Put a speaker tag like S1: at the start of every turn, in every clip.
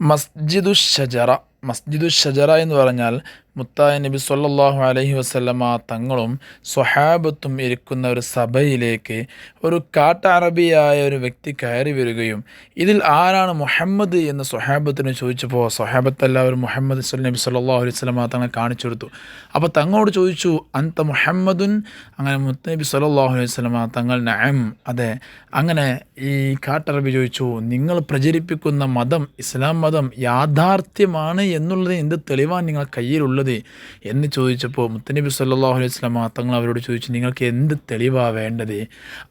S1: മസ്ജിദു ഷജറ എന്ന് പറഞ്ഞാൽ മുത്തായ നബി സല്ലല്ലാഹു അലൈഹി വസല്ലമ തങ്ങളും സ്വഹാബത്തും ഇരിക്കുന്ന ഒരു സഭയിലേക്ക് ഒരു കാട്ടറബിയായ ഒരു വ്യക്തി കയറി വരികയും ഇതിൽ ആരാണ് മുഹമ്മദ് എന്ന് സ്വഹാബത്തിന് ചോദിച്ചപ്പോൾ സ്വഹാബത്ത് എല്ലാവരും മുഹമ്മദ് നബി സല്ലല്ലാഹു അലൈഹി വസല്ലമ തങ്ങളെ കാണിച്ചു കൊടുത്തു. അപ്പോൾ തങ്ങളോട് ചോദിച്ചു അന്ത മുഹമ്മദുൻ? അങ്ങനെ മുത്ത നബി സല്ലല്ലാഹു അലൈഹി വസല്ലമ തങ്ങൾ നഅം. അതെ. അങ്ങനെ ഈ കാട്ടറബി ചോദിച്ചു നിങ്ങൾ പ്രചരിപ്പിക്കുന്ന മതം ഇസ്ലാം മതം യാഥാർത്ഥ്യമാണ് എന്നുള്ളത് എന്ത് തെളിവാണ് നിങ്ങൾ കയ്യിലുള്ളത്? എന്ന് ചോദിച്ചപ്പോൾ മുത്തനബി സല്ലാഹു അലൈഹി സ്വലാമ തങ്ങൾ അവരോട് ചോദിച്ചു നിങ്ങൾക്ക് എന്ത് തെളിവാണ് വേണ്ടത്?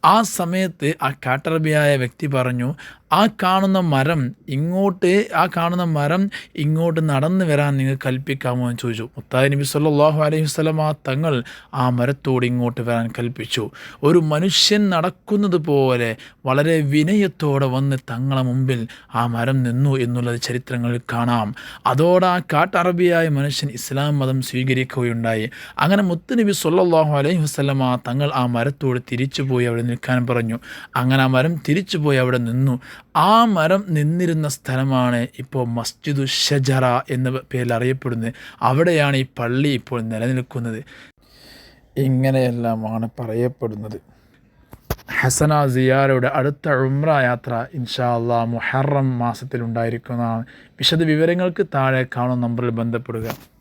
S1: ആ സമയത്ത് ആ കാട്ടറബിയായ വ്യക്തി പറഞ്ഞു ആ കാണുന്ന മരം ഇങ്ങോട്ട് ആ കാണുന്ന മരം ഇങ്ങോട്ട് നടന്നു വരാൻ നിങ്ങൾ കൽപ്പിക്കാമോ എന്ന് ചോദിച്ചു. മുത്തായി നബി സല്ലാഹു അലൈഹി വസല്ലമ തങ്ങൾ ആ മരത്തോട് ഇങ്ങോട്ട് വരാൻ കൽപ്പിച്ചു. ഒരു മനുഷ്യൻ നടക്കുന്നത് പോലെ വളരെ വിനയത്തോടെ വന്ന് തങ്ങളെ മുമ്പിൽ ആ മരം നിന്നു എന്നുള്ളത് ചരിത്രങ്ങളിൽ കാണാം. അതോടെ ആ കാട്ടറബിയായ മനുഷ്യൻ ഇസ്ലാം മതം സ്വീകരിക്കുകയുണ്ടായി. അങ്ങനെ മുത്ത് നബി സല്ലാഹു അലൈഹി വസ്ലം ആ തങ്ങൾ ആ മരത്തോട് തിരിച്ചു പോയി അവിടെ നിൽക്കാൻ പറഞ്ഞു. അങ്ങനെ ആ മരം തിരിച്ചു പോയി അവിടെ നിന്നു. ആ മരം നിന്നിരുന്ന സ്ഥലമാണ് ഇപ്പോൾ മസ്ജിദു ഷജറ എന്ന പേരിൽ അറിയപ്പെടുന്നത്. അവിടെയാണ് ഈ പള്ളി ഇപ്പോൾ നിലനിൽക്കുന്നത്. ഇങ്ങനെയെല്ലാമാണ് പറയപ്പെടുന്നത്. ഹസന സിയാരയുടെ അടുത്ത ഉംറ യാത്ര ഇൻഷാ അള്ളാ മുഹറം മാസത്തിൽ ഉണ്ടായിരിക്കുന്നതാണ്. വിശദ വിവരങ്ങൾക്ക് താഴെ കാണുന്ന നമ്പറിൽ ബന്ധപ്പെടുക.